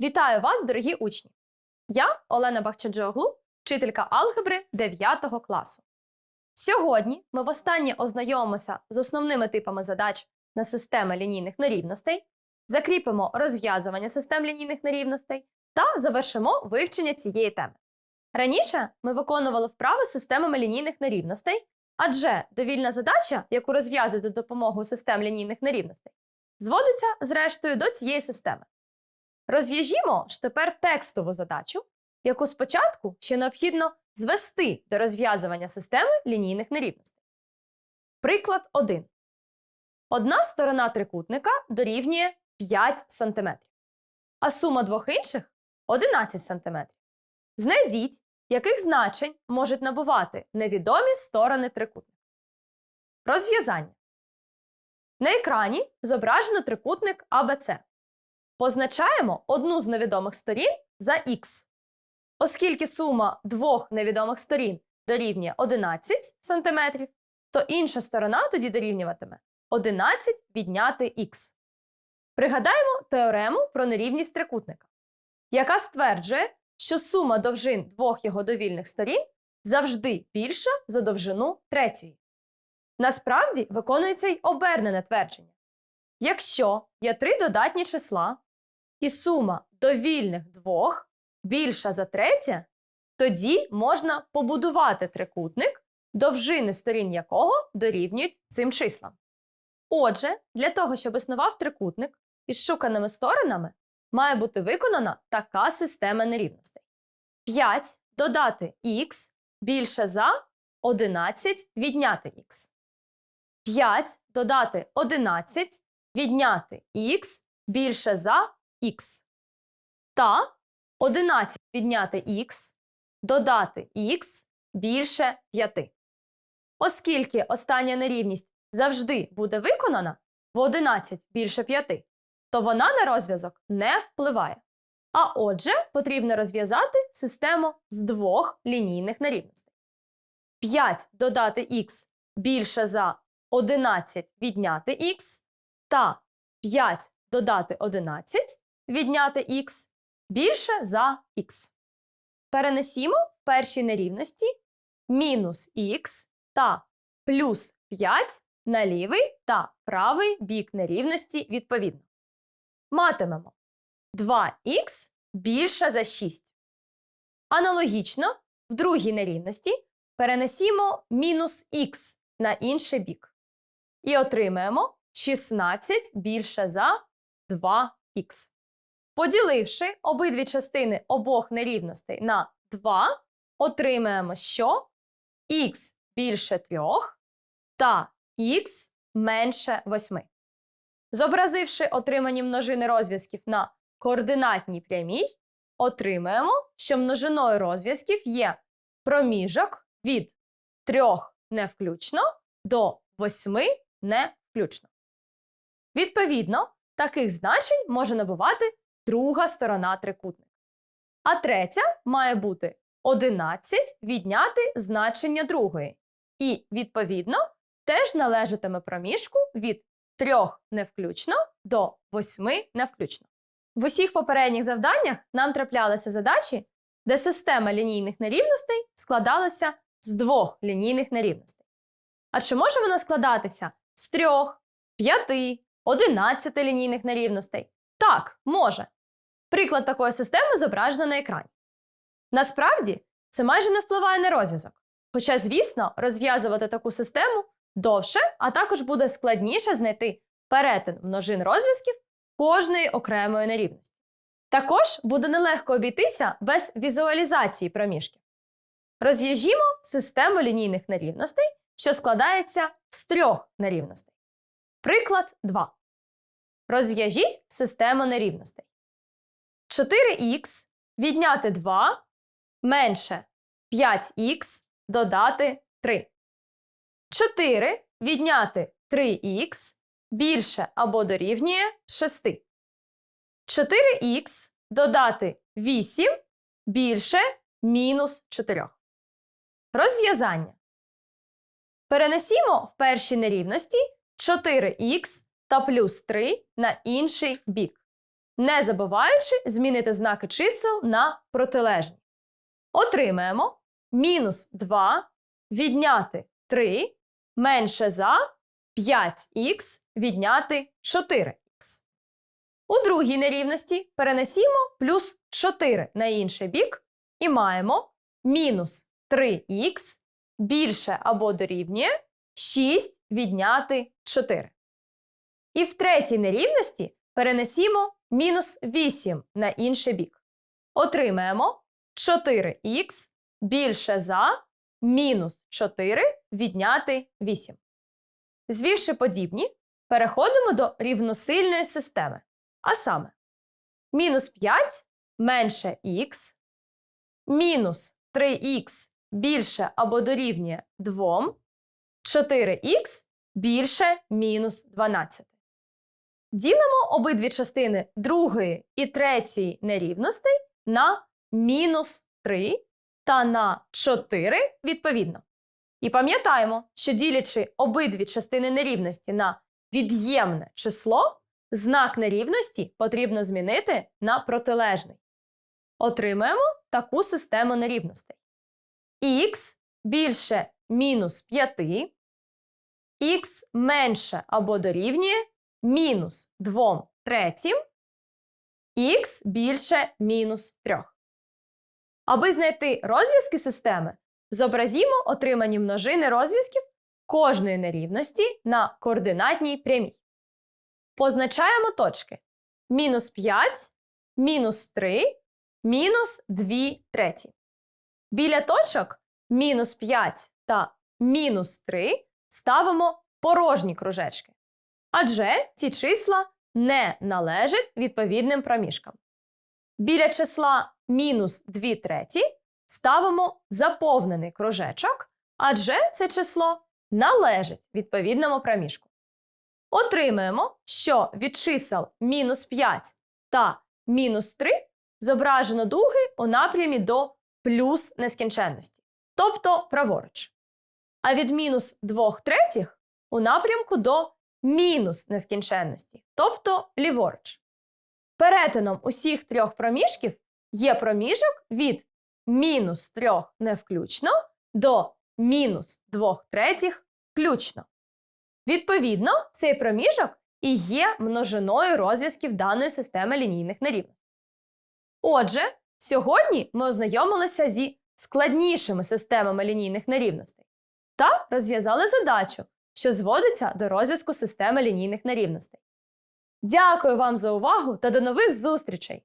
Вітаю вас, дорогі учні! Я Олена Бахчаджоглу, вчителька алгебри 9 класу. Сьогодні ми востаннє ознайомимося з основними типами задач на системи лінійних нерівностей, закріпимо розв'язування систем лінійних нерівностей та завершимо вивчення цієї теми. Раніше ми виконували вправи з системами лінійних нерівностей, адже довільна задача, яку розв'язують за допомогою систем лінійних нерівностей, зводиться зрештою до цієї системи. Розв'яжімо ж тепер текстову задачу, яку спочатку ще необхідно звести до розв'язування системи лінійних нерівностей. Приклад 1. Одна сторона трикутника дорівнює 5 см, а сума двох інших 11 см. Знайдіть, яких значень можуть набувати невідомі сторони трикутника. Розв'язання. На екрані зображено трикутник АБЦ. Позначаємо одну з невідомих сторін за х. Оскільки сума двох невідомих сторін дорівнює 11 см, то інша сторона тоді дорівнюватиме 11 відняти х. Пригадаємо теорему про нерівність трикутника, яка стверджує, що сума довжин двох його довільних сторін завжди більша за довжину третьої. Насправді виконується й обернене твердження. Якщо є три додатні числа, і сума довільних двох більша за третє, тоді можна побудувати трикутник, довжини сторін якого дорівнюють цим числам. Отже, для того, щоб існував трикутник із шуканими сторонами, має бути виконана така система нерівностей. 5 додати х більше за 11 відняти х. 5 додати 11 відняти х більше за х. Та 11 відняти х додати х більше 5. Оскільки остання нерівність завжди буде виконана в 11 більше 5, то вона на розв'язок не впливає. А отже, потрібно розв'язати систему з двох лінійних нерівностей. 5 додати х більше за 11 відняти х та 5 додати 11 відняти х більше за х. Перенесімо в першій нерівності мінус х та плюс 5 на лівий та правий бік нерівності відповідно. Матимемо 2х більше за 6. Аналогічно, в другій нерівності перенесімо мінус х на інший бік. І отримаємо 16 більше за 2х. Поділивши обидві частини обох нерівностей на 2, отримаємо, що х більше 3 та х менше 8. Зобразивши отримані множини розв'язків на координатній прямій, отримаємо, що множиною розв'язків є проміжок від 3 не включно до 8 не включно. Відповідно, таких значень може набувати друга сторона трикутника. А третя має бути 11 відняти значення другої. І, відповідно, теж належатиме проміжку від 3 не включно до 8 не включно. В усіх попередніх завданнях нам траплялися задачі, де система лінійних нерівностей складалася з двох лінійних нерівностей. А чи може вона складатися з трьох, п'яти, одинадцяти лінійних нерівностей? Так, може. Приклад такої системи зображено на екрані. Насправді, це майже не впливає на розв'язок. Хоча, звісно, розв'язувати таку систему довше, а також буде складніше знайти перетин множин розв'язків кожної окремої нерівності. Також буде нелегко обійтися без візуалізації проміжків. Розв'яжімо систему лінійних нерівностей, що складається з трьох нерівностей. Приклад 2. Розв'яжіть систему нерівностей. 4х відняти 2 менше 5х додати 3. 4 відняти 3х більше або дорівнює 6. 4х додати 8 більше мінус 4. Розв'язання. Перенесімо в першій нерівності 4х та плюс 3 на інший бік. Не забуваючи змінити знаки чисел на протилежні. Отримаємо мінус 2 відняти 3 менше за 5х відняти 4х. У другій нерівності перенесімо плюс 4 на інший бік і маємо мінус 3х більше або дорівнює 6 відняти 4. І в третій нерівності перенесімо мінус 8 на інший бік. Отримаємо 4х більше за мінус 4 відняти 8. Звівши подібні, переходимо до рівносильної системи. А саме, мінус 5 менше х, мінус 3х більше або дорівнює 2, 4х більше мінус 12. Ділимо обидві частини другої і третьої нерівностей на мінус 3 та на 4 відповідно. І пам'ятаємо, що ділячи обидві частини нерівності на від'ємне число, знак нерівності потрібно змінити на протилежний. Отримаємо таку систему нерівностей. х більше мінус 5, х менше або дорівнює мінус 2 третім, х більше мінус 3. Аби знайти розв'язки системи, зобразімо отримані множини розв'язків кожної нерівності на координатній прямій. Позначаємо точки мінус 5, мінус 3, мінус 2 треті. Біля точок мінус 5 та мінус 3 ставимо порожні кружечки, адже ці числа не належать відповідним проміжкам. Біля числа мінус 2 треті ставимо заповнений кружечок, адже це число належить відповідному проміжку. Отримаємо, що від чисел мінус 5 та мінус 3 зображено дуги у напрямі до плюс нескінченності, тобто праворуч. А від мінус 2 третіх у напрямку до мінус нескінченності, тобто ліворуч. Перетином усіх трьох проміжків є проміжок від мінус 3 невключно до мінус 2 третіх включно. Відповідно, цей проміжок і є множиною розв'язків даної системи лінійних нерівностей. Отже, сьогодні ми ознайомилися зі складнішими системами лінійних нерівностей та розв'язали задачу, що зводиться до розв'язку системи лінійних нерівностей. Дякую вам за увагу та до нових зустрічей!